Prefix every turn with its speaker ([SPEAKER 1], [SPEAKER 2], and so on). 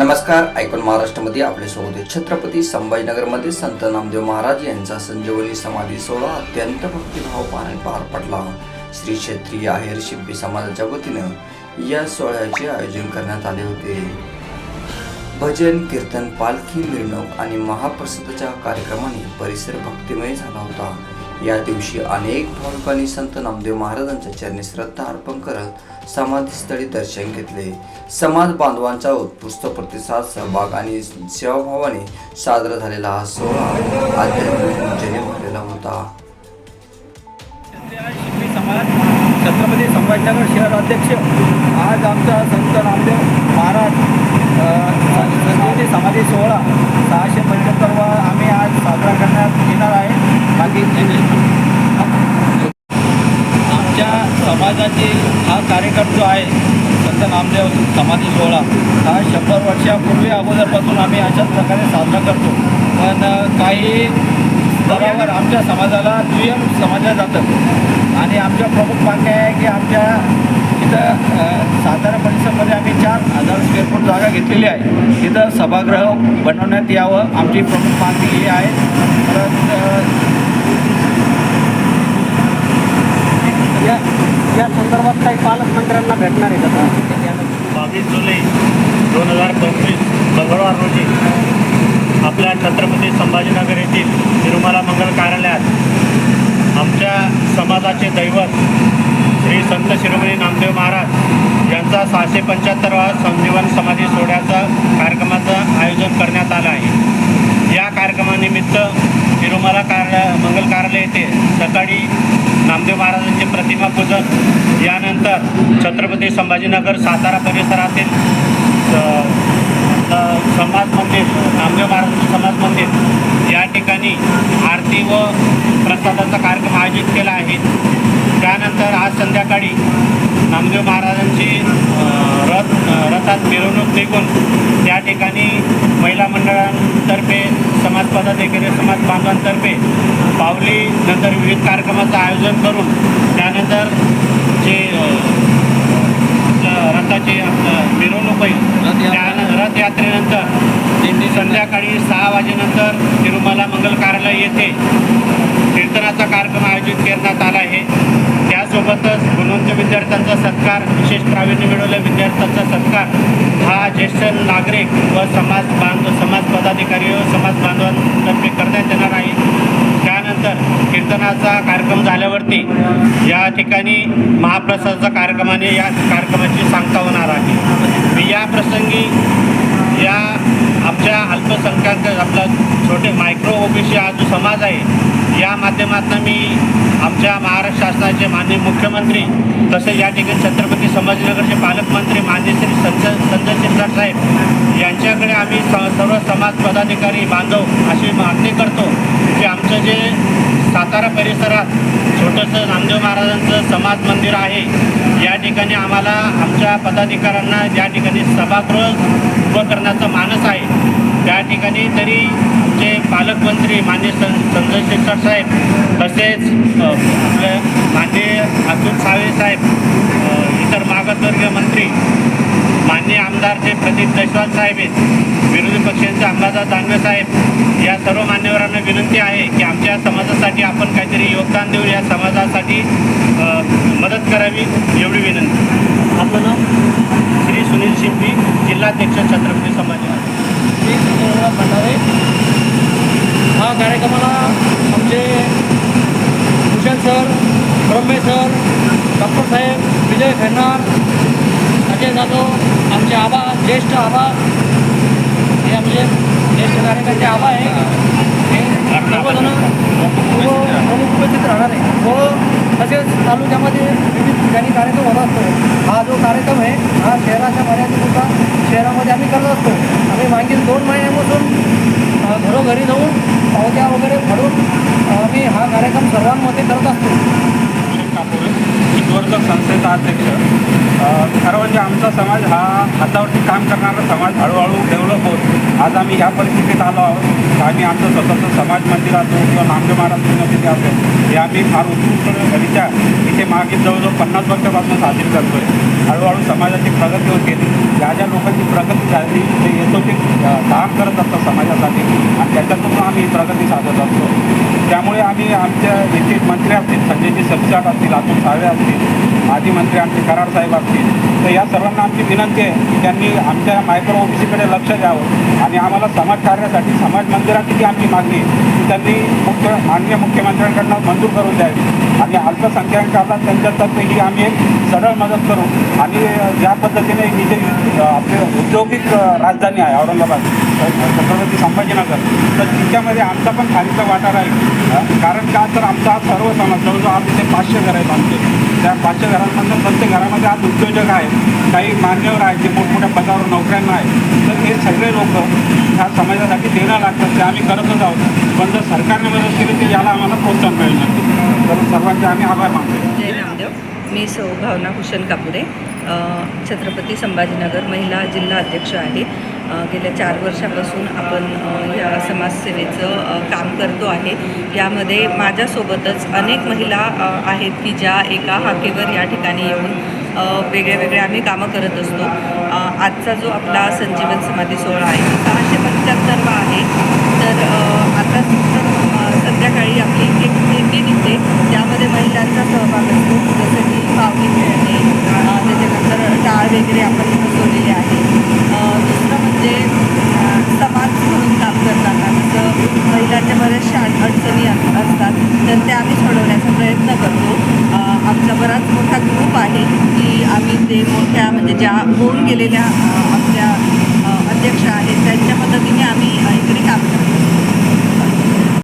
[SPEAKER 1] नमस्कार ऐकून महाराष्ट्रामध्ये आपले स्वागत आहे. छत्रपती संभाजीनगरमध्ये संत नामदेव महाराज यांचा संजीवनी समाधी सोहळा अत्यंत भक्तिभाव पाने पार पडला. श्री क्षेत्रीय आहेर शिंपी समाजाच्या वतीनं या सोहळ्याचे आयोजन करण्यात आले होते. भजन कीर्तन पालखी मिरवणूक आणि महाप्रसादाच्या कार्यक्रमाने परिसर भक्तिमय झाला होता. या दिवशी अनेक भाविकांनी संत नामदेव महाराजांच्या चरणी श्रद्धा अर्पण करत समाधीस्थळी दर्शन घेतले. समाज बांधवांचा उत्कृष्ट प्रतिसाद सहभाग आणि सेवाभावाने साजरा झालेला हा सोहळा आध्यात्मिक ऊर्जेने भरलेला होता.
[SPEAKER 2] समाज छत्रपती संभाजीनगर शहर अध्यक्ष आज आमचा संत नामदेव महाराज अ, संजीवनी समाधी सोहळा सहाशे पंच्याहत्तरवा आम्ही आज साजरा करण्यात येणार आहे बाकी आमच्या समाजातील हा कार्यक्रम जो आहे संत नामदेव समाधी सोहळा हा शंभर वर्षापूर्वी अगोदरपासून आम्ही अशाच प्रकारे साजरा करतो. पण काही स्तरावर आमच्या समाजाला दुय्यम समजलं जातं. आणि आमच्या प्रमुख मागण्या आहे की आमच्या इथं सातारा परिसरामध्ये आम्ही चार हजार स्क्वेअर फूट जागा घेतलेली आहे. तिथं सभागृह बनवण्यात यावं आमची प्रमुख मागणी ही आहे. परत अ,
[SPEAKER 3] या या संदर्भात काही पालकमंत्र्यांना भेटणार
[SPEAKER 4] बावीस जुलै दोन हजार पंचवीस मंगळवार रोजी आपल्या छत्रपती संभाजीनगर येथील तिरुमला मंगल कार्यालयात आमच्या समाजाचे दैवत श्री संत शिरोमणी नामदेव महाराज यांचा सहाशे पंच्याहत्तरवा संजीवन समाधी सोहळ्याचा कार्यक्रमाचं आयोजन करण्यात आलं आहे. या कार्यक्रमानिमित्त तिरुमला कार्यालय मंगल कार्यालय येथे सकाळी नामदेव महाराजांचे प्रतिमा पूजन. यानंतर छत्रपती संभाजीनगर सातारा परिसरातील समाज मंदिर नामदेव महाराजांचे समाज मंदिर या ठिकाणी आरती व प्रसादाचा कार्यक्रम आयोजित केला आहे. त्यानंतर आज संध्याकाळी नामदेव महाराजांची रथ रथात मिरवणूक निघून त्या ठिकाणी महिला मंडळांतर्फे पदाधिकारी समाज बांधवांतर्फे पावली नंतर विविध कार्यक्रमाचं आयोजन करून त्यानंतर जे रथाचे आपलं मिरवणूक होईल
[SPEAKER 2] रथयात्रा.
[SPEAKER 4] त्या रथयात्रेनंतर दिंडी संध्याकाळी सहा वाजेनंतर तिरुमला मंगल कार्यालय येथे कीर्तनाचा कार्यक्रम आयोजित करण्यात आला आहे त्यासोबतच गुणवंत विद्यार्थ्यांचा सत्कार विशेष प्रावीण्य मिळवलेल्या विद्यार्थ्यांचा सत्कार. हा ज्येष्ठ नागरिक व समाज बांध समाज पदाधिकारी व समाज बांधवांतर्फे करण्यात येणार आहे. त्यानंतर कीर्तनाचा कार्यक्रम झाल्यावरती या ठिकाणी महाप्रसादाचा कार्यक्रमाने या कार्यक्रमाची सांगता होणार आहे. मी या प्रसंगी या आमच्या अल्पसंख्याक आपला छोटे मायक्रो ओबीसी हा जो समाज आहे या माध्यमातून मी आमच्या महाराष्ट्र शासनाचे माननीय मुख्यमंत्री तसेच या ठिकाणी छत्रपती संभाजीनगरचे पालकमंत्री माननीय श्री संत संजय शिरसाट साहेब यांच्याकडे आम्ही स सर्व समाज पदाधिकारी बांधव अशी मागणी करतो की आमचं जे सातारा परिसरात छोटंसं नामदेव महाराजांचं समाज मंदिर आहे या ठिकाणी आम्हाला आमच्या पदाधिकाऱ्यांना या ठिकाणी सभागृह उभं करण्याचं मानस आहे त्या ठिकाणी तरी आमचे पालकमंत्री माननीय सं संजय शिरसाट साहेब तसेच आपले माननीय अतुल सावे साहेब इतर मागासवर्गीय मंत्री माननीय आमदार जे प्रदीप जयस्वाल साहेब आहेत विरोधी पक्षांचे अंबादास दानवे साहेब या सर्व मान्यवरांना विनंती आहे की आमच्या समाजासाठी आपण काहीतरी योगदान देऊन या समाजासाठी मदत करावी एवढी विनंती.
[SPEAKER 3] आपलं नाव?
[SPEAKER 4] श्री सुनील शिंपी जिल्हाध्यक्ष छत्रपती संभाजीनगर
[SPEAKER 3] मी भंडारे. हा कार्यक्रमाला आमचे Bhushan sir Brahme sir doctor साहेब विजय खैरनार अजय जाधव आमचे आबा ज्येष्ठ आबा. हे आमचे ज्येष्ठ कार्यकर्ते आबा आहे हे सर्वजण प्रमुख उपस्थित राहणार आहे व तसेच तालुक्यामध्ये विविध ठिकाणी कार्यक्रम होत असतो. हा जो कार्यक्रम आहे हा शहराच्या मर्यादेपुरता शहरामध्ये आम्ही करत असतो. मागील दोन महिन्यापासून घरोघरी जाऊन पावत्या वगैरे भरून मी आम्ही हा कार्यक्रम सर्वांमध्ये करत असतो.
[SPEAKER 5] कापूर हिंदवर्धक संस्थेचा अध्यक्ष खरं म्हणजे आमचा समाज हा हातावरती काम करणारा समाज हळूहळू डेव्हलप होत आज आम्ही ह्या परिस्थितीत आलो आहोत. आम्ही आमचं स्वतंत्र समाज मंदिर असो किंवा नामदेव महाराज युनिव्हर्सिटी असेल हे आम्ही फार उत्कृष्टरित्या इथे मागील जवळजवळ पन्नास वर्षापासून साजरी करतो आहे हळूहळू समाजाची प्रगती होते. ज्या ज्या लोकांची प्रगती झाली ते येतो ते काम करत असतात समाजासाठी आणि त्याच्यातून आम्ही प्रगती साधत असतो. त्यामुळे आम्ही आमच्या येथील मंत्री असतील संजयजी सबसाट असतील अतुल सावे असतील माजी मंत्री आमचे कराड साहेब असतील तर या सर्वांना आमची विनंती आहे की त्यांनी आमच्या मायक्रो ओबीसीकडे लक्ष द्यावं आणि आम्हाला समाज कार्यासाठी समाज मंदिराची जी आमची मागणी ती त्यांनी मुख्य माननीय मुख्यमंत्र्यांकडनं मंजूर करून द्यावी. आणि अल्पसंख्याकाला त्यांच्यातर्फे ही आम्ही एक सरळ मदत करू. आणि ज्या पद्धतीने ही जे आपले औद्योगिक राजधानी आहे औरंगाबाद छत्रपती संभाजीनगर तर तिच्यामध्ये आमचा पण खालीचा वाटा राहील. कारण का तर आमचा सर्व समाज जवळजवळ आम्ही ते पाचशे घर आहेत आमचे. त्या पाचशे घरांमधून प्रत्येक घरामध्ये आज उद्योजक आहेत काही मान्यवर आहेत जे मोठमोठ्या पदावर नोकऱ्यांना आहेत. तर हे सगळे लोक ह्या समाजासाठी देणं लागतात ते आम्ही करतच आहोत. पण जर सरकारने मदत केली तर याला आम्हाला प्रोत्साहन मिळेल नक्की. तर सर्वांचे आम्ही आभार मानतो.
[SPEAKER 6] मी सौ भावना भूषण कापुरे छत्रपती संभाजीनगर महिला जिल्हा अध्यक्ष आहे. गेल्या चार वर्षापासून आपण या समाजसेवेचं काम करतो आहे. यामध्ये माझ्यासोबतच अनेक महिला आहेत की ज्या एका हाकेवर या ठिकाणी येऊन वेगळे वेगळे आम्ही कामं करत असतो. आजचा जो आपला संजीवन समाधी सोहळा आहे सहाशे पंच्याहत्तरवा आहे. तर आता संध्याकाळी आपली एक दिंडी निघते त्यामध्ये महिलांचा सहभाग असतो. जसं की पावली खेळणे त्याच्यानंतर टाळ वगैरे आपण बसवलेले आहे अ, दुसरं म्हणजे अ, समाज म्हणून काम करताना जसं महिलांच्या बऱ्याचशा अड- अडचणी अस- असतात तर त्या आम्ही सोडवण्याचा प्रयत्न करतो अ, आमचा बराच मोठा ग्रुप आहे की मोठ्या म्हणजे ज्या होऊन गेलेल्या आपल्या अध्यक्ष आहेत त्यांच्या मदतीने आम्ही इकडे काम करतो